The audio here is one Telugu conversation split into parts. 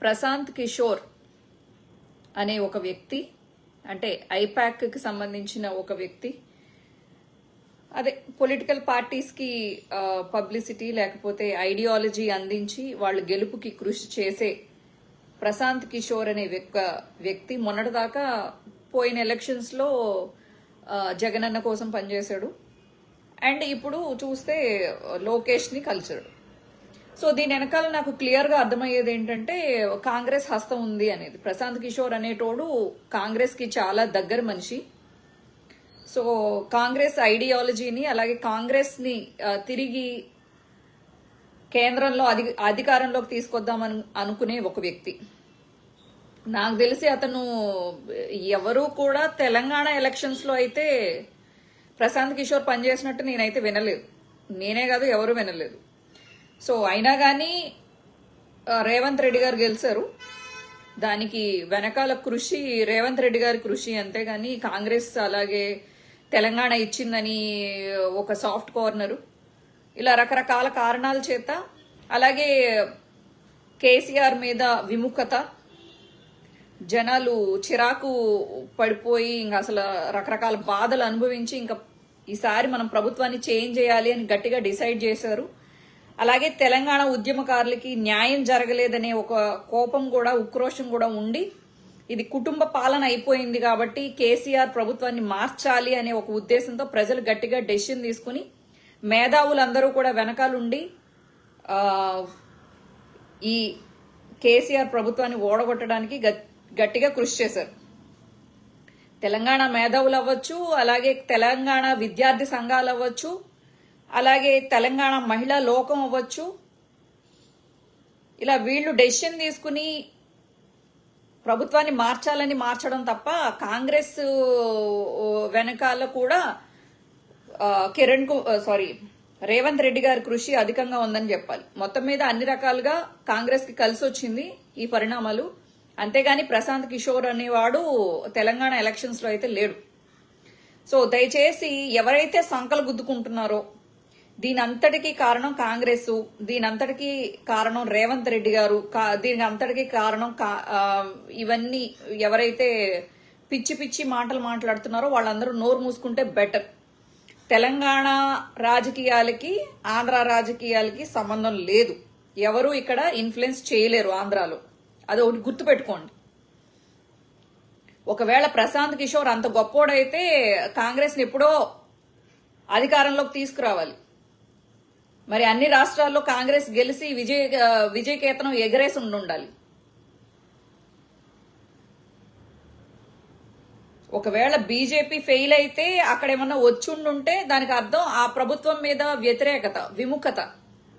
ప్రశాంత్ కిషోర్ అనే ఒక వ్యక్తి అంటే ఐపాక్కి సంబంధించిన ఒక వ్యక్తి. అదే పొలిటికల్ పార్టీస్కి పబ్లిసిటీ లేకపోతే ఐడియాలజీ అందించి వాళ్ళు గెలుపుకి కృషి చేసే ప్రశాంత్ కిషోర్ అనే వ్యక్- వ్యక్తి మొన్నటిదాకా పోయిన ఎలక్షన్స్లో జగనన్న కోసం పనిచేశాడు. అండ్ ఇప్పుడు చూస్తే లోకేష్ని కలిసాడు సో దీని వెనకాల నాకు క్లియర్గా అర్థమయ్యేది ఏంటంటే కాంగ్రెస్ హస్తం ఉంది అనేది. ప్రశాంత్ కిషోర్ అనేటోడు కాంగ్రెస్కి చాలా దగ్గర మనిషి. సో కాంగ్రెస్ ఐడియాలజీని అలాగే కాంగ్రెస్ని తిరిగి కేంద్రంలో అధి అధికారంలోకి తీసుకొద్దామని అనుకునే ఒక వ్యక్తి. నాకు తెలిసి అతను ఎవరు కూడా తెలంగాణ ఎలక్షన్స్లో అయితే ప్రశాంత్ కిషోర్ పనిచేసినట్టు నేనైతే వినలేదు. నేనే కాదు ఎవరు వినలేదు. సో అయినా కానీ రేవంత్ రెడ్డి గారు గెలిచారు. దానికి వెనకాల కృషి రేవంత్ రెడ్డి గారి కృషి అంతేగాని కాంగ్రెస్ అలాగే తెలంగాణ ఇచ్చిందని ఒక సాఫ్ట్ కార్నరు. ఇలా రకరకాల కారణాల చేత అలాగే కేసీఆర్ మీద విముఖత. జనాలు చిరాకు పడిపోయి ఇంకా అసలు రకరకాల బాధలు అనుభవించి ఇంకా ఈసారి మనం ప్రభుత్వాన్ని చేంజ్ చేయాలి అని గట్టిగా డిసైడ్ చేశారు. అలాగే తెలంగాణ ఉద్యమకారులకి న్యాయం జరగలేదనే ఒక కోపం కూడా ఉక్రోషం కూడా ఉండి ఇది కుటుంబ పాలన అయిపోయింది కాబట్టి కేసీఆర్ ప్రభుత్వాన్ని మార్చాలి అనే ఒక ఉద్దేశంతో ప్రజలు గట్టిగా డెసిషన్ తీసుకుని మేధావులందరూ కూడా వెనకాలండి ఈ కేసీఆర్ ప్రభుత్వాన్ని ఓడగొట్టడానికి గట్టిగా కృషి చేశారు. తెలంగాణ మేధావులు అవ్వచ్చు అలాగే తెలంగాణ విద్యార్థి సంఘాలు అవ్వచ్చు అలాగే తెలంగాణ మహిళా లోకం అవ్వచ్చు. ఇలా వీళ్ళు డెసిషన్ తీసుకుని ప్రభుత్వాన్ని మార్చాలని మార్చడం తప్ప కాంగ్రెస్ వెనకాల కూడా కిరణ్కు సారీ రేవంత్ రెడ్డి గారి కృషి అధికంగా ఉందని చెప్పాలి. మొత్తం మీద అన్ని రకాలుగా కాంగ్రెస్కి కలిసి వచ్చింది ఈ పరిణామాలు. అంతేగాని ప్రశాంత్ కిషోర్ అనేవాడు తెలంగాణ ఎలక్షన్స్లో అయితే లేడు. సో దయచేసి ఎవరైతే సంకలు గుద్దుకుంటున్నారో దీని అంతటికి కారణం కాంగ్రెస్ దీని కారణం రేవంత్ రెడ్డి గారు కా- అంతటికి కారణం కా- ఇవన్నీ ఎవరైతే పిచ్చి పిచ్చి మాటలు మాట్లాడుతున్నారో వాళ్ళందరూ నోరు మూసుకుంటే బెటర్. తెలంగాణ రాజకీయాలకి ఆంధ్ర రాజకీయాలకి సంబంధం లేదు. ఎవరు ఇక్కడ ఇన్ఫ్లుయెన్స్ చేయలేరు ఆంధ్రాలో. అది ఒకటి గుర్తుపెట్టుకోండి. ఒకవేళ ప్రశాంత్ కిషోర్ అంత గొప్పోడైతే కాంగ్రెస్ని ఎప్పుడో అధికారంలోకి తీసుకురావాలి. మరి అన్ని రాష్ట్రాల్లో కాంగ్రెస్ గెలిచి విజయ విజయకేతనం ఎగరేసి ఉండి ఉండాలి ఒకవేళ బీజేపీ ఫెయిల్ అయితే అక్కడ ఏమన్నా వచ్చుండుంటే దానికి అర్థం ఆ ప్రభుత్వం మీద వ్యతిరేకత విముఖత.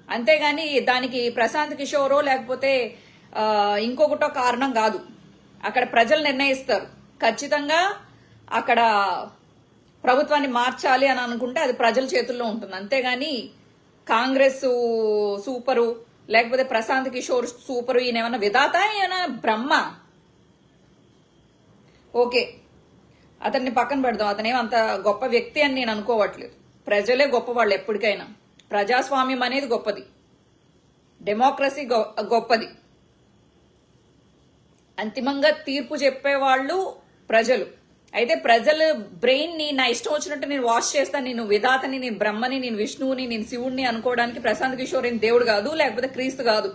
అంతేగాని దానికి ప్రశాంత్ కిషోరో లేకపోతే ఇంకొకటో కారణం కాదు. అక్కడ ప్రజలు నిర్ణయిస్తారు. ఖచ్చితంగా అక్కడ ప్రభుత్వాన్ని మార్చాలి అని అనుకుంటే అది ప్రజల చేతుల్లో ఉంటుంది. అంతేగాని కాంగ్రెస్ సూపరు లేకపోతే ప్రశాంత్ కిషోర్ సూపరు ఈయన ఏమన్నా విధాత ఈయన బ్రహ్మ. ఓకే. అతన్ని పక్కన పెడదాం. అతనేం అంత గొప్ప వ్యక్తి అని నేను అనుకోవట్లేదు. ప్రజలే గొప్ప వాళ్ళు ఎప్పటికైనా. ప్రజాస్వామ్యం అనేది గొప్పది. డెమోక్రసీ గొ- గొప్పది. అంతిమంగా తీర్పు చెప్పేవాళ్ళు ప్రజలు. అయితే ప్రజలు బ్రెయిన్ని నా ఇష్టం వచ్చినట్టు నేను వాష్ చేస్తాను నేను విధాతని నేను బ్రహ్మని నేను విష్ణువుని నేను శివుణ్ణి అనుకోవడానికి ప్రశాంత్ కిషోర్ దేవుడు కాదు లేకపోతే క్రీస్తు కాదు.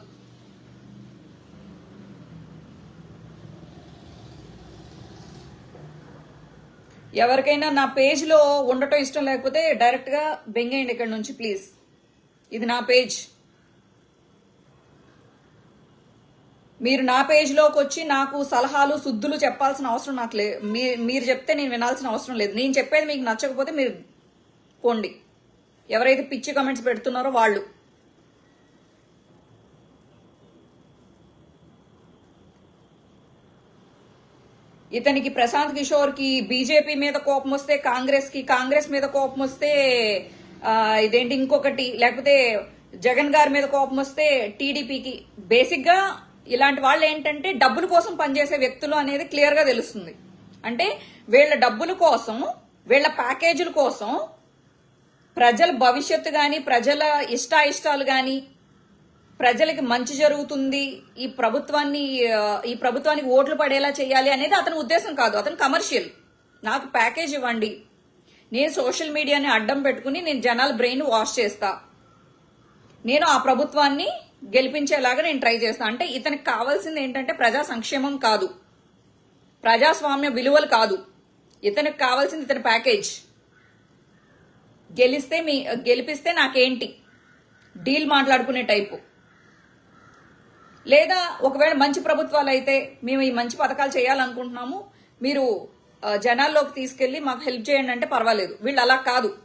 ఎవరికైనా నా పేజ్లో ఉండటం ఇష్టం లేకపోతే డైరెక్ట్గా బెంగేయండి ఇక్కడ నుంచి ప్లీజ్ ఇది నా పేజ్ మీరు నా పేజ్లోకి వచ్చి నాకు సలహాలు శుద్ధులు చెప్పాల్సిన అవసరం నాకు లేదు మీరు చెప్తే నేను వినాల్సిన అవసరం లేదు. నేను చెప్పేది మీకు నచ్చకపోతే మీరు పోండి. ఎవరైతే పిచ్చి కమెంట్స్ పెడుతున్నారో వాళ్ళు. ఇతనికి ప్రశాంత్ కిషోర్కి బీజేపీ మీద కోపం వస్తే కాంగ్రెస్కి కాంగ్రెస్ మీద కోపం వస్తే ఇదేంటి ఇంకొకటి లేకపోతే జగన్ గారి మీద కోపం వస్తే టీడీపీకి. బేసిక్గా ఇలాంటి వాళ్ళు ఏంటంటే డబ్బుల కోసం పనిచేసే వ్యక్తులు అనేది క్లియర్గా తెలుస్తుంది. అంటే వీళ్ళ డబ్బుల కోసం వీళ్ళ ప్యాకేజీల కోసం ప్రజల భవిష్యత్తు కానీ ప్రజల ఇష్టాయిష్టాలు కానీ ప్రజలకి మంచి జరుగుతుంది ఈ ప్రభుత్వాన్ని ఈ ప్రభుత్వానికి ఓట్లు పడేలా చేయాలి అనేది అతని ఉద్దేశం కాదు. అతను కమర్షియల్ నాకు ప్యాకేజ్ ఇవ్వండి. నేను సోషల్ మీడియాని అడ్డం పెట్టుకుని నేను జనాల బ్రెయిన్ వాష్ చేస్తా. నేను ఆ ప్రభుత్వాన్ని గెలిపించేలాగా నేను ట్రై చేస్తా. అంటే ఇతనికి కావాల్సింది ఏంటంటే ప్రజా సంక్షేమం కాదు. ప్రజాస్వామ్య విలువలు కాదు. ఇతనికి కావాల్సింది ఇతని ప్యాకేజ్. గెలిస్తే మీ గెలిపిస్తే నాకేంటి? డీల్ మాట్లాడుకునే టైపు. లేదా ఒకవేళ మంచి ప్రభుత్వాలు అయితే మేము ఈ మంచి పథకాలు చేయాలనుకుంటున్నాము మీరు జనాల్లోకి తీసుకెళ్ళి మాకు హెల్ప్ చేయండి అంటే పర్వాలేదు. వీళ్ళు అలా కాదు.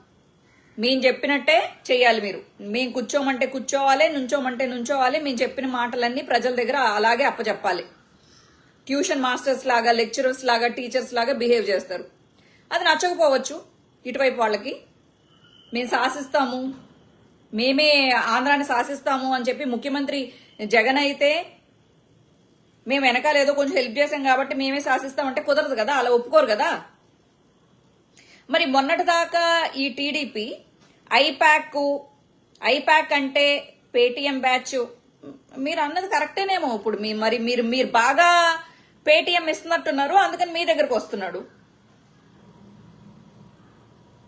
మేము చెప్పినట్టే చేయాలి మీరు. మేము కూర్చోమంటే కూర్చోవాలి నుంచోమంటే నుంచోవాలి మేము చెప్పిన మాటలన్నీ ప్రజల దగ్గర అలాగే అప్పచెప్పాలి. ట్యూషన్ మాస్టర్స్ లాగా లెక్చరర్స్ లాగా టీచర్స్ లాగా బిహేవ్ చేస్తారు. అది నచ్చకపోవచ్చు ఇటువైపు వాళ్ళకి. మేము శాసిస్తాము. మేమే ఆంధ్రాన్ని శాసిస్తాము అని చెప్పి ముఖ్యమంత్రి జగన్ అయితే మేము వెనకాల ఏదో కొంచెం హెల్ప్ చేసాం కాబట్టి మేమే శాసిస్తామంటే కుదరదు కదా అలా ఒప్పుకోరు కదా. మరి మొన్నటి దాకా ఈ టీడీపీ ఐప్యాక్ ఐప్యాక్ అంటే పేటిఎం బ్యాచ్. మీరు అన్నది కరెక్టేనేమో ఇప్పుడు. మీ మరి మీరు మీరు బాగా పేటిఎం ఇస్తున్నట్టున్నారు అందుకని మీ దగ్గరకు వస్తున్నాడు.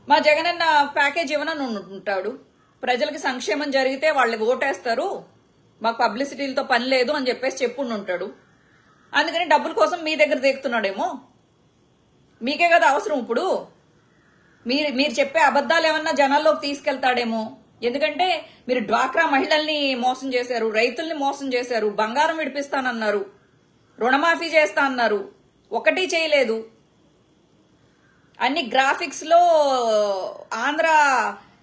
మా జగనన్న ప్యాకేజ్ ఇవ్వనని ఉంటాడు. ప్రజలకి సంక్షేమం జరిగితే వాళ్ళు ఓటేస్తారు. మాకు పబ్లిసిటీలతో పని లేదు అని చెప్పేసి చెప్పుండి ఉంటాడు. అందుకని డబ్బుల కోసం మీ దగ్గర దిగుతున్నాడేమో. మీకే కదా అవసరం ఇప్పుడు. మీరు మీరు చెప్పే అబద్ధాలు ఏమన్నా జనాల్లోకి తీసుకెళ్తాడేమో. ఎందుకంటే మీరు డ్వాక్రా మహిళల్ని మోసం చేశారు రైతుల్ని మోసం చేశారు బంగారం విడిపిస్తానన్నారు రుణమాఫీ చేస్తా అన్నారు ఒకటి చేయలేదు. అన్ని గ్రాఫిక్స్లో ఆంధ్ర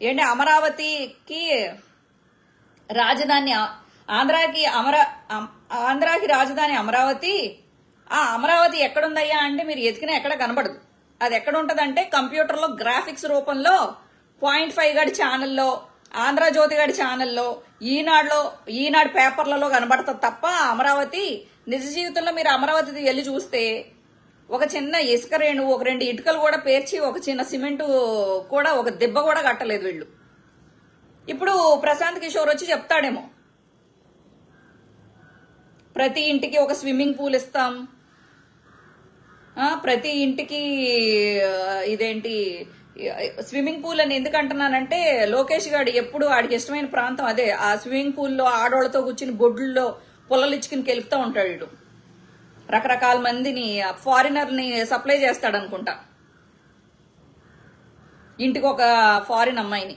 ఏంటి అమరావతికి రాజధాని ఆంధ్రాకి అమరా ఆంధ్రాకి రాజధాని అమరావతి. ఆ అమరావతి ఎక్కడుందయ్యా అంటే మీరు ఎతికినా ఎక్కడ కనబడదు. అది ఎక్కడ ఉంటదంటే కంప్యూటర్లో గ్రాఫిక్స్ రూపంలో పాయింట్ ఫైవ్ గడి ఛానల్లో ఆంధ్రజ్యోతి గడి ఛానల్లో ఈనాడులో ఈనాడు పేపర్లలో కనబడుతుంది తప్ప అమరావతి నిజ జీవితంలో మీరు అమరావతి వెళ్ళి చూస్తే ఒక చిన్న ఇసుక రేణు ఒక రెండు ఇటుకలు కూడా పేర్చి ఒక చిన్న సిమెంట్ కూడా ఒక దెబ్బ కూడా కట్టలేదు వీళ్ళు. ఇప్పుడు ప్రశాంత్ కిషోర్ వచ్చి చెప్తాడేమో. ప్రతి ఇంటికి ఒక స్విమ్మింగ్ పూల్ ఇస్తాం. ప్రతి ఇంటికి ఇదేంటి స్విమ్మింగ్ పూల్ అని ఎందుకు అంటున్నానంటే లోకేష్ గారు ఎప్పుడు ఆడికి ఇష్టమైన ప్రాంతం అదే. ఆ స్విమ్మింగ్ పూల్లో ఆడోళ్ళతో కూర్చుని బొడ్డుల్లో పొలలు ఇచ్చుకుని కెలుపుతూ ఉంటాడు రకరకాల మందిని ఫారినర్ని సప్లై చేస్తాడు అనుకుంటా ఇంటికి ఒక ఫారిన్ అమ్మాయిని.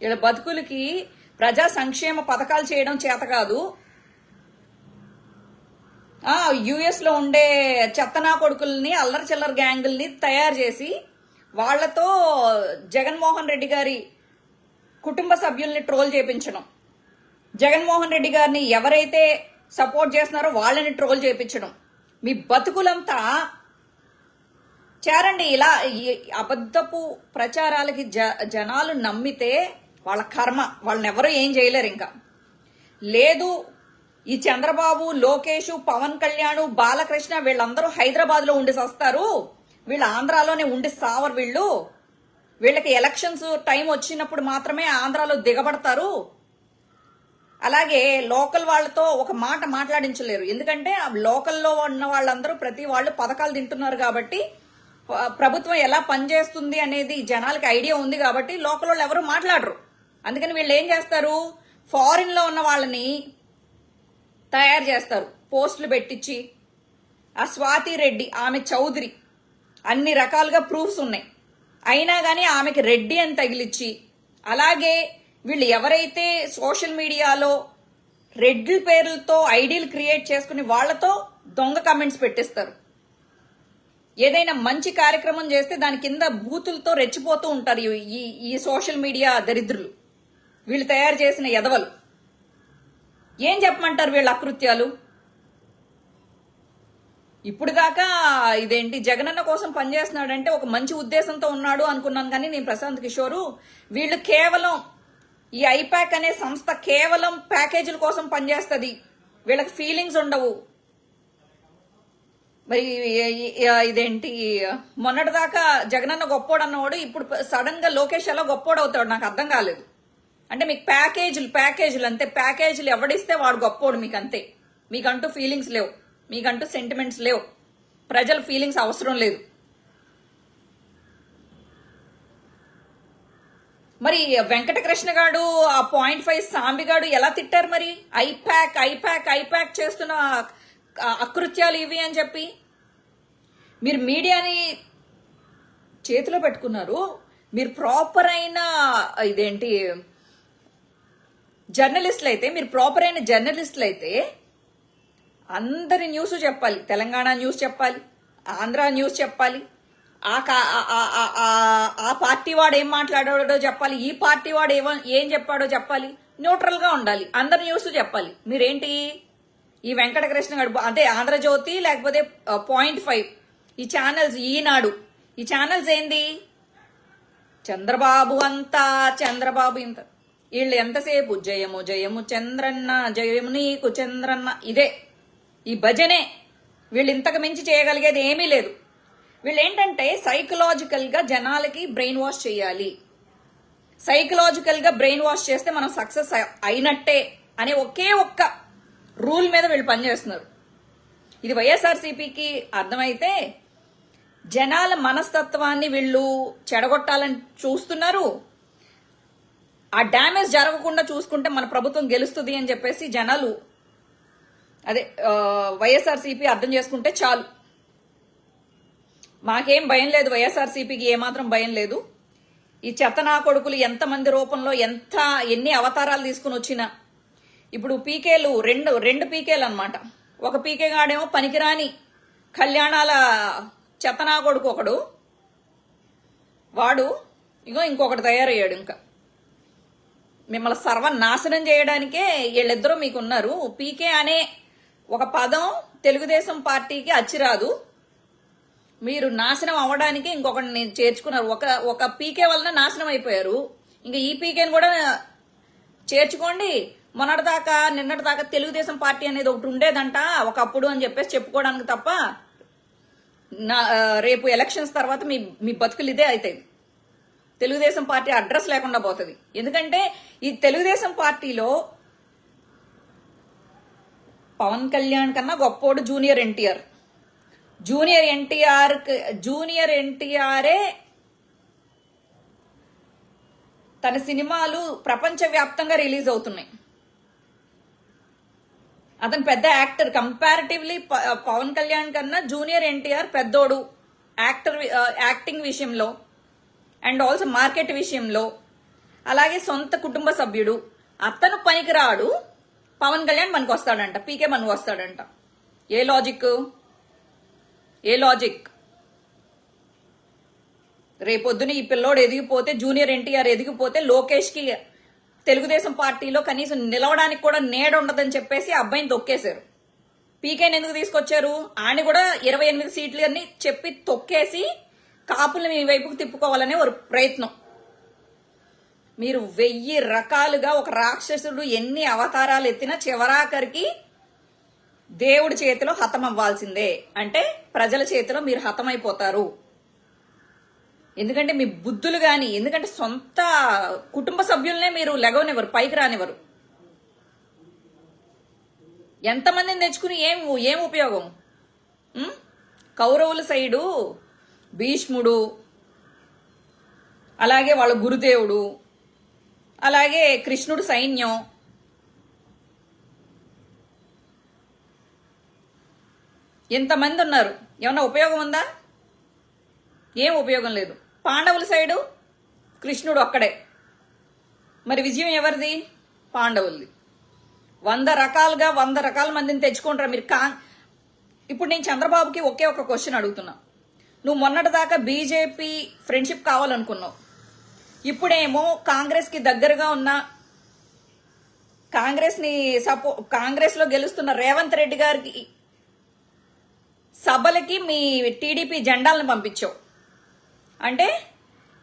ఇలా బతుకులకి ప్రజా సంక్షేమ పథకాలు చేయడం చేత కాదు. ఆ యుఎస్లో ఉండే చెత్తనా కొడుకుల్ని అల్లరి చిల్లర గ్యాంగుల్ని తయారు చేసి వాళ్ళతో జగన్మోహన్ రెడ్డి గారి కుటుంబ సభ్యుల్ని ట్రోల్ చేపించడం. జగన్మోహన్ రెడ్డి గారిని ఎవరైతే సపోర్ట్ చేస్తున్నారో వాళ్ళని ట్రోల్ చేపించడం. మీ బతుకులంతా చేరండి ఇలా ఈ అబద్ధపు ప్రచారాలకి జ జనాలు నమ్మితే వాళ్ళ కర్మ వాళ్ళని ఎవరు ఏం చేయలేరు ఇంకా. లేదు ఈ చంద్రబాబు లోకేష్ పవన్ కళ్యాణ్ బాలకృష్ణ వీళ్ళందరూ హైదరాబాద్లో ఉండి వస్తారు వీళ్ళు ఆంధ్రాలోనే ఉండి సావరు వీళ్ళు. వీళ్ళకి ఎలక్షన్స్ టైం వచ్చినప్పుడు మాత్రమే ఆంధ్రాలో దిగబడతారు. అలాగే లోకల్ వాళ్ళతో ఒక మాట మాట్లాడించలేరు. ఎందుకంటే ఆ లోకల్లో ఉన్న వాళ్ళందరూ ప్రతి వాళ్ళు పథకాలు తింటున్నారు కాబట్టి ప్రభుత్వం ఎలా పనిచేస్తుంది అనేది జనాలకి ఐడియా ఉంది కాబట్టి లోకల్ వాళ్ళు ఎవరు మాట్లాడరు. అందుకని వీళ్ళు ఏం చేస్తారు? ఫారిన్లో ఉన్న వాళ్ళని తయారు చేస్తారు. పోస్టులు పెట్టించి ఆ స్వాతి రెడ్డి ఆమె చౌదరి అన్ని రకాలుగా ప్రూఫ్స్ ఉన్నాయి. అయినా కానీ ఆమెకి రెడ్డి అని తగిలిచ్చి అలాగే వీళ్ళు ఎవరైతే సోషల్ మీడియాలో రెడ్డి పేర్లతో ఐడీలు క్రియేట్ చేసుకుని వాళ్ళతో దొంగ కమెంట్స్ పెట్టిస్తారు. ఏదైనా మంచి కార్యక్రమం చేస్తే దాని కింద బూతులతో రెచ్చిపోతూ ఉంటారు ఈ ఈ సోషల్ మీడియా దరిద్రులు. వీళ్ళు తయారు చేసిన ఎదవలు ఏం చెప్పమంటారు వీళ్ళ అకృత్యాలు? ఇప్పుడు దాకా ఇదేంటి జగనన్న కోసం పనిచేస్తున్నాడంటే ఒక మంచి ఉద్దేశంతో ఉన్నాడు అనుకున్నాను కానీ నేను ప్రశాంత్ కిషోరు వీళ్ళు కేవలం ఈ ఐపాక్ అనే సంస్థ కేవలం ప్యాకేజీల కోసం పనిచేస్తుంది. వీళ్ళకి ఫీలింగ్స్ ఉండవు. మరి ఇదేంటి మొన్నటి ఇదేంటి మొన్నటిదాకా జగనన్న గొప్పోడు అన్నవాడు ఇప్పుడు సడన్గా లోకేష్ ఎలా గొప్పోడు అవుతాడు నాకు అర్థం కాలేదు. అంటే మీకు ప్యాకేజీలు ప్యాకేజీలు అంతే. ప్యాకేజీలు ఎవడిస్తే వాడు గొప్పోడు మీకు అంతే మీకంటూ ఫీలింగ్స్ లేవు. మీకంటూ సెంటిమెంట్స్ లేవు. ప్రజల ఫీలింగ్స్ అవసరం లేదు. మరి వెంకటకృష్ణ గాడు ఆ పాయింట్ ఫైవ్ సాంబిగాడు ఎలా తిట్టారు మరి? ఐప్యాక్ ఐప్యాక్ ఐప్యాక్ చేస్తున్న అకృత్యాలు ఇవి అని చెప్పి. మీరు మీడియాని చేతిలో పెట్టుకున్నారు. మీరు ప్రాపర్ అయిన ఇదేంటి జర్నలిస్టులు అయితే మీరు ప్రాపర్ అయిన జర్నలిస్టులు అయితే అందరి న్యూస్ చెప్పాలి. తెలంగాణ న్యూస్ చెప్పాలి. ఆంధ్ర న్యూస్ చెప్పాలి. ఆ కా- ఆ- పార్టీ వాడు ఏం మాట్లాడాడో చెప్పాలి. ఈ పార్టీ వాడు ఏమో ఏం చెప్పాడో చెప్పాలి. న్యూట్రల్గా ఉండాలి. అందరి న్యూస్ చెప్పాలి. మీరేంటి? ఈ వెంకటకృష్ణ గడు అదే ఆంధ్రజ్యోతి లేకపోతే పాయింట్ ఫైవ్ ఈ ఛానల్స్ ఈనాడు. ఈ ఛానల్స్ ఏంది? చంద్రబాబు అంతా చంద్రబాబు ఇంత. వీళ్ళు ఎంతసేపు? జయము జయము చంద్రన్న జయము నీకు చంద్రన్న. ఇదే. ఈ భజనే. వీళ్ళు ఇంతకు మించి చేయగలిగేది ఏమీ లేదు. వీళ్ళు ఏంటంటే సైకలాజికల్గా జనాలకి బ్రెయిన్ వాష్ చేయాలి. సైకలాజికల్గా బ్రెయిన్ వాష్ చేస్తే మనం సక్సెస్ అయినట్టే అనే ఒకే ఒక్క రూల్ మీద వీళ్ళు పనిచేస్తున్నారు. ఇది వైఎస్ఆర్సీపీకి అర్థమైతే జనాల మనస్తత్వాన్ని వీళ్ళు చెడగొట్టాలని చూస్తున్నారు. ఆ డ్యామేజ్ జరగకుండా చూసుకుంటే మన ప్రభుత్వం గెలుస్తుంది అని చెప్పేసి జనాలు అదే వైఎస్ఆర్సీపీ అర్థం చేసుకుంటే చాలు. మాకేం భయం లేదు వైఎస్ఆర్సీపీకి ఏమాత్రం భయం లేదు. ఈ చెత్త నా కొడుకులు ఎంతమంది రూపంలో ఎంత ఎన్ని అవతారాలు తీసుకుని వచ్చినా. ఇప్పుడు పీకేలు రెండు రెండు పీకేలు అన్నమాట. ఒక పీకే గాడేమో పనికిరాని కళ్యాణాల చెత్త నా కొడుకు ఒకడు. వాడు ఇగో ఇంకొకటి తయారయ్యాడు ఇంకా. మిమ్మల్ని సర్వనాశనం చేయడానికే వీళ్ళిద్దరూ మీకు ఉన్నారు పీకే అనే ఒక పదం తెలుగుదేశం పార్టీకి అచ్చిరాదు. మీరు నాశనం అవ్వడానికి ఇంకొకరిని చేర్చుకున్నారు. ఒక ఒక పీకే వలన నాశనం అయిపోయారు. ఇంకా ఈ పీకేని కూడా చేర్చుకోండి. మొన్నటిదాకా నిన్నటిదాకా తెలుగుదేశం పార్టీ అనేది ఒకటి ఉండేదంట. ఒకప్పుడు అని చెప్పేసి చెప్పుకోవడానికి తప్ప నా రేపు ఎలక్షన్స్ తర్వాత మీ మీ బతుకులు ఇదే అవుతాయి తెలుగుదేశం పార్టీ అడ్రస్ లేకుండా పోతుంది. ఎందుకంటే ఈ తెలుగుదేశం పార్టీలో పవన్ కళ్యాణ్ కన్నా గొప్పోడు junior NTR. Junior NTR junior ఎన్టీఆరే తన సినిమాలు ప్రపంచవ్యాప్తంగా రిలీజ్ అవుతున్నాయి. అతను పెద్ద యాక్టర్. కంపారిటివ్లీ పవన్ కళ్యాణ్ కన్నా జూనియర్ ఎన్టీఆర్ పెద్దోడు యాక్టర్ యాక్టింగ్ విషయంలో. అండ్ ఆల్సో మార్కెట్ విషయంలో అలాగే సొంత కుటుంబ సభ్యుడు అతను పనికిరాడు పవన్ కళ్యాణ్ మనకు వస్తాడంట పీకే మనకు వస్తాడంట ఏ లాజిక్ ఏ లాజిక్ రేపొద్దున ఈ పిల్లోడు ఎదిగిపోతే జూనియర్ ఎన్టీఆర్ ఎదిగిపోతే లోకేష్కి తెలుగుదేశం పార్టీలో కనీసం నిలవడానికి కూడా నేడు ఉండదని చెప్పేసి అబ్బాయిని తొక్కేశారు. పీకేని ఎందుకు తీసుకొచ్చారు? ఆయన కూడా ఇరవై ఎనిమిది సీట్లు అని చెప్పి తొక్కేసి కాపుల్ని మీ వైపుకు తిప్పుకోవాలనే ఒక ప్రయత్నం. మీరు వెయ్యి రకాలుగా ఒక రాక్షసుడు ఎన్ని అవతారాలు ఎత్తినా చివరాఖరికి దేవుడి చేతిలో హతమవ్వాల్సిందే. అంటే ప్రజల చేతిలో మీరు హతమైపోతారు. ఎందుకంటే మీ బుద్ధులు కానీ ఎందుకంటే సొంత కుటుంబ సభ్యులనే మీరు లెగవనివ్వరు పైకి రానివ్వరు. ఎంతమందిని తెచ్చుకుని ఏం ఏం ఉపయోగం? కౌరవుల సైడు భీష్ముడు అలాగే వాళ్ళ గురుదేవుడు అలాగే కృష్ణుడు సైన్యం. ఎంతమంది ఉన్నారు? ఏమన్నా ఉపయోగం ఉందా? ఏం ఉపయోగం లేదు. పాండవుల సైడు కృష్ణుడు ఒక్కడే. మరి విజయం ఎవరిది? పాండవులది. వంద రకాలుగా వంద రకాల మందిని తెచ్చుకుంటారు. మీరు కా ఇప్పుడు నేను చంద్రబాబుకి ఒకే ఒక క్వశ్చన్ అడుగుతున్నా. నువ్వు మొన్నటిదాకా బీజేపీ ఫ్రెండ్షిప్ కావాలనుకున్నావు. ఇప్పుడేమో కాంగ్రెస్కి దగ్గరగా ఉన్న కాంగ్రెస్ని సపో కాంగ్రెస్లో గెలుస్తున్న రేవంత్ రెడ్డి గారికి సభలకి మీ టీడీపీ జెండాలను పంపించావు. అంటే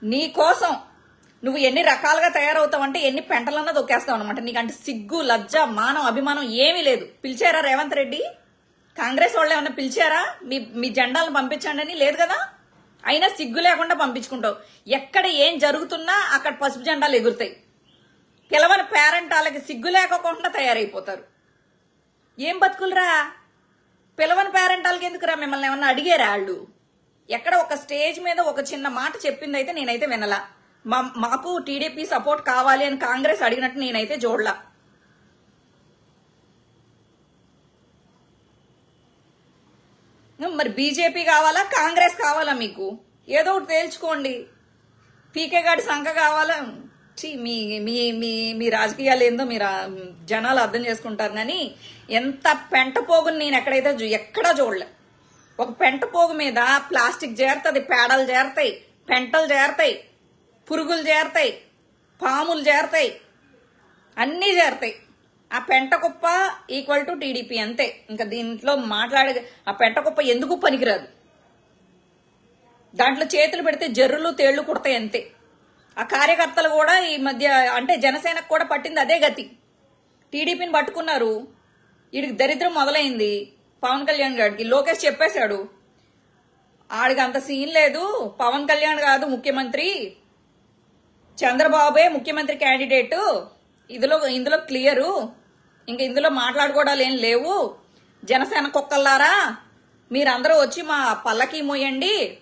నీ కోసం నువ్వు ఎన్ని రకాలుగా తయారవుతావంటే ఎన్ని పెంటలన్నా దొక్కేస్తావు అనమాట నీకంటే సిగ్గు లజ్జ మానం అభిమానం ఏమీ లేదు. పిలిచారా రేవంత్ రెడ్డి? కాంగ్రెస్ వాళ్ళు ఏమైనా పిలిచారా? మీ మీ జెండాలను పంపించండి అని? లేదు కదా? అయినా సిగ్గు లేకుండా పంపించుకుంటావు. ఎక్కడ ఏం జరుగుతున్నా అక్కడ పసుపు జెండాలు ఎగురుతాయి. పిలవని పేరెంట్ వాళ్ళకి సిగ్గు లేకోకుండా తయారైపోతారు. ఏం బతుకులరా? పిలవని పేరెంట్ వాళ్ళకి ఎందుకురా మిమ్మల్ని ఏమన్నా అడిగారా వాళ్ళు? ఎక్కడ ఒక స్టేజ్ మీద ఒక చిన్న మాట చెప్పింది అయితే నేనైతే వినలా. మా మాకు టీడీపీ సపోర్ట్ కావాలి అని కాంగ్రెస్ అడిగినట్టు నేనైతే చూడలా మరి బీజేపీ కావాలా? కాంగ్రెస్ కావాలా మీకు? ఏదో ఒకటి తేల్చుకోండి. పీకే గారి సంఖ కావాలా? ఛీ, మీ మీ మీ మీ రాజకీయాలు ఏందో మీరు జనాలు అర్థం చేసుకుంటారు. కానీ ఎంత పెంట పోగుని నేను ఎక్కడైతే ఎక్కడా చూడలే. ఒక పెంట పోగు మీద ప్లాస్టిక్ చేరుతుంది పేడలు చేరతాయి పెంటలు చేరతాయి పురుగులు చేరతాయి పాములు చేరతాయి అన్నీ చేరతాయి ఆ పెంట కుప్ప ఈక్వల్ టు టీడీపీ అంతే. ఇంకా దీంట్లో మాట్లాడే ఆ పెంట కుప్ప ఎందుకు పనికిరాదు? దాంట్లో చేతులు పెడితే జర్రులు తేళ్ళు కుడతాయి అంతే. ఆ కార్యకర్తలు కూడా ఈ మధ్య అంటే జనసేనకు కూడా పట్టింది అదే గతి. టీడీపీని పట్టుకున్నారు. వీడికి దరిద్రం మొదలైంది. పవన్ కళ్యాణ్ గారికి. లోకేష్ చెప్పేశాడు. ఆడికి అంత సీన్ లేదు. పవన్ కళ్యాణ్ కాదు ముఖ్యమంత్రి. చంద్రబాబే ముఖ్యమంత్రి క్యాండిడేటు. ఇందులో ఇందులో క్లియరు. ఇంక ఇందులో మాట్లాడుకోవడాలు ఏం లేవు. జనసేన కుక్కల్లారా? మీరందరూ వచ్చి మా పల్లకి మోయండి.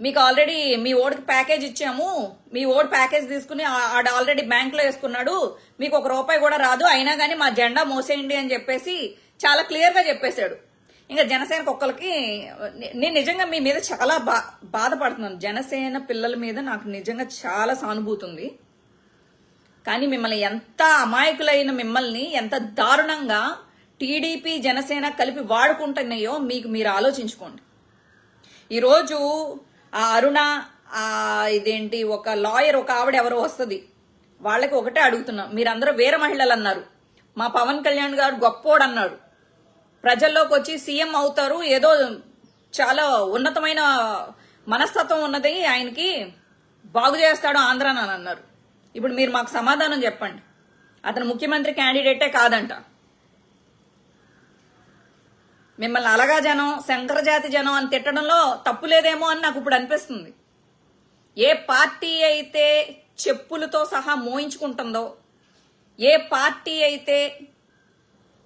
మీకు ఆల్రెడీ మీ ఓడికి ప్యాకేజ్ ఇచ్చాము. మీ ఓడి ప్యాకేజ్ తీసుకుని ఆడ ఆల్రెడీ బ్యాంక్లో వేసుకున్నాడు. మీకు ఒక రూపాయి కూడా రాదు. అయినా కానీ మా జెండా మోసేయండి అని చెప్పేసి చాలా క్లియర్గా చెప్పేశాడు. ఇంకా జనసేన కుక్కలకి నేను నిజంగా మీ మీద చాలా బా బాధపడుతున్నాను. జనసేన పిల్లల మీద నాకు నిజంగా చాలా సానుభూతి ఉంది. కానీ మిమ్మల్ని ఎంత అమాయకులైన మిమ్మల్ని ఎంత దారుణంగా టీడీపీ జనసేన కలిపి వాడుకుంటున్నాయో మీకు మీరు ఆలోచించుకోండి. ఈరోజు ఆ అరుణ ఇదేంటి ఒక లాయర్ ఒక ఆవిడ ఎవరో వస్తుంది. వాళ్ళకి ఒకటే అడుగుతున్నాం. మీరందరూ వేరే మహిళలు అన్నారు. మా పవన్ కళ్యాణ్ గారు గొప్పోడు అన్నాడు. ప్రజల్లోకి వచ్చి సీఎం అవుతారు. ఏదో చాలా ఉన్నతమైన మనస్తత్వం ఉన్నది. ఆయనకి బాగు చేస్తాడు ఆంధ్ర అని అన్నారు. ఇప్పుడు మీరు మాకు సమాధానం చెప్పండి. అతను ముఖ్యమంత్రి క్యాండిడేటే కాదంట. మిమ్మల్ని అలగా జనం శంకరజాతి జనం అని తిట్టడంలో తప్పు లేదేమో అని నాకు ఇప్పుడు అనిపిస్తుంది. ఏ పార్టీ అయితే చెప్పులతో సహా మోయించుకుంటుందో ఏ పార్టీ అయితే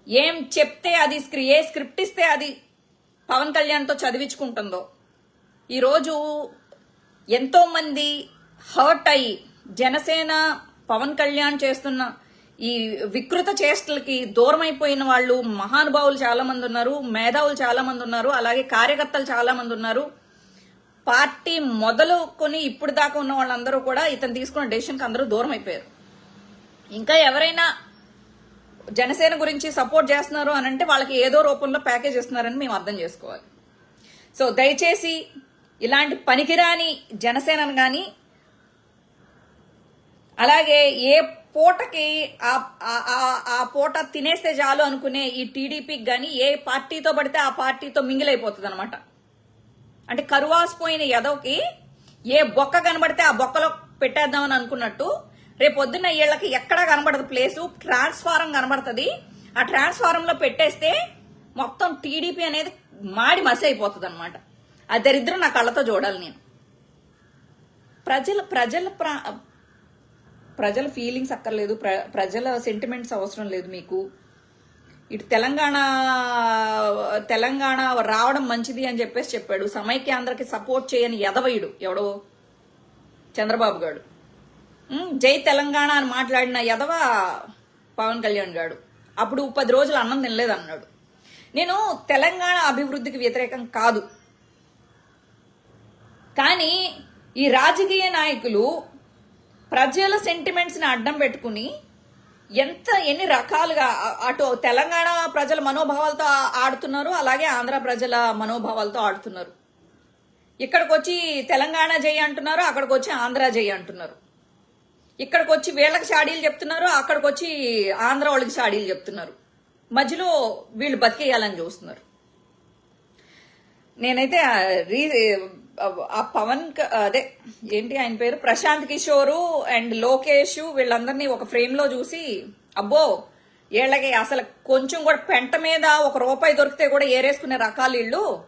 ఏం చెప్తే అది స్క్రి ఏ స్క్రిప్ట్ ఇస్తే అది పవన్ కళ్యాణ్తో చదివించుకుంటుందో ఈరోజు ఎంతోమంది హర్ట్ అయ్యి జనసేన పవన్ కళ్యాణ్ చేస్తున్న ఈ వికృత చేష్టలకి దూరమైపోయిన వాళ్ళు మహానుభావులు చాలా మంది ఉన్నారు మేధావులు చాలా మంది ఉన్నారు అలాగే కార్యకర్తలు చాలా మంది ఉన్నారు. పార్టీ మొదలుకొని ఇప్పుడు దాకా ఉన్న వాళ్ళందరూ కూడా ఇతను తీసుకున్న డెసిషన్కి అందరూ దూరం అయిపోయారు ఇంకా ఎవరైనా జనసేన గురించి సపోర్ట్ చేస్తున్నారు అని అంటే వాళ్ళకి ఏదో రూపంలో ప్యాకేజ్ ఇస్తున్నారని మేము అర్థం చేసుకోవాలి. సో దయచేసి ఇలాంటి పనికిరాని జనసేనను కానీ అలాగే ఏ పూటకి ఆ- పూట తినేస్తే చాలు అనుకునే ఈ టీడీపీకి కానీ ఏ పార్టీతో పడితే ఆ పార్టీతో మింగిలైపోతుంది అనమాట అంటే కరువాసిపోయిన ఎదవకి ఏ బొక్క కనబడితే ఆ బొక్కలో పెట్టేద్దామని అనుకున్నట్టు రేపొద్దున వీళ్ళకి ఎక్కడా కనబడదు ప్లేసు ట్రాన్స్ఫారం కనబడుతుంది. ఆ ట్రాన్స్ఫారం లో పెట్టేస్తే మొత్తం టీడీపీ అనేది మాడి మసి అయిపోతుంది అనమాట ఆ దరిద్రం నా కళ్ళతో చూడాలి నేను. ప్రజల ప్రజల ప్రా ప్రజల ఫీలింగ్స్ అక్కర్లేదు ప్ర ప్రజల సెంటిమెంట్స్ అవసరం లేదు మీకు. ఇటు తెలంగాణ తెలంగాణ రావడం మంచిది అని చెప్పేసి చెప్పాడు. సమైక్యాంధ్రకి సపోర్ట్ చేయని ఎదవయుడు ఎవడో? చంద్రబాబు గారు జై తెలంగాణ అని మాట్లాడిన ఎదవ పవన్ కళ్యాణ్ గారు అప్పుడు పది రోజులు అన్నం తినలేదన్నాడు. నేను తెలంగాణ అభివృద్ధికి వ్యతిరేకం కాదు. కానీ ఈ రాజకీయ నాయకులు ప్రజల సెంటిమెంట్స్ని అడ్డం పెట్టుకుని ఎంత ఎన్ని రకాలుగా అటు తెలంగాణ ప్రజల మనోభావాలతో ఆడుతున్నారు అలాగే ఆంధ్ర ప్రజల మనోభావాలతో ఆడుతున్నారు. ఇక్కడికి వచ్చి తెలంగాణ జై అంటున్నారు అక్కడికి వచ్చి ఆంధ్ర జై అంటున్నారు. ఇక్కడికి వచ్చి వీళ్ళకి షాడీలు చెప్తున్నారు అక్కడికి వచ్చి ఆంధ్ర వాళ్ళకి షాడీలు చెప్తున్నారు. మధ్యలో వీళ్ళు బతికేయాలని చూస్తున్నారు. నేనైతే రీ ఆ పవన్ క- అదే ఏంటి ఆయన పేరు? ప్రశాంత్ కిషోరు అండ్ లోకేష్ వీళ్ళందరినీ ఒక ఫ్రేమ్లో చూసి అబ్బో వీళ్ళకి అసలు కొంచెం కూడా పెంట మీద ఒక రూపాయి దొరికితే కూడా ఏరేసుకునే రకాలు వీళ్ళు.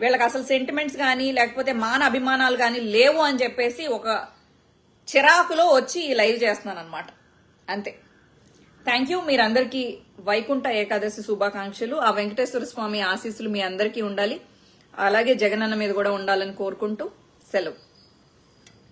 వీళ్ళకి అసలు సెంటిమెంట్స్ కానీ లేకపోతే మాన అభిమానాలు కానీ లేవు అని చెప్పేసి ఒక చిరాకులో వచ్చి లైవ్ చేస్తున్నాను అనమాట అంతే. Thank you. మీరందరికీ వైకుంఠ ఏకాదశి శుభాకాంక్షలు. ఆ వెంకటేశ్వర స్వామి ఆశీస్సులు మీ అందరికీ ఉండాలి. అలాగే జగనన్న మీద కూడా ఉండాలని కోరుకుంటూ సెలవు.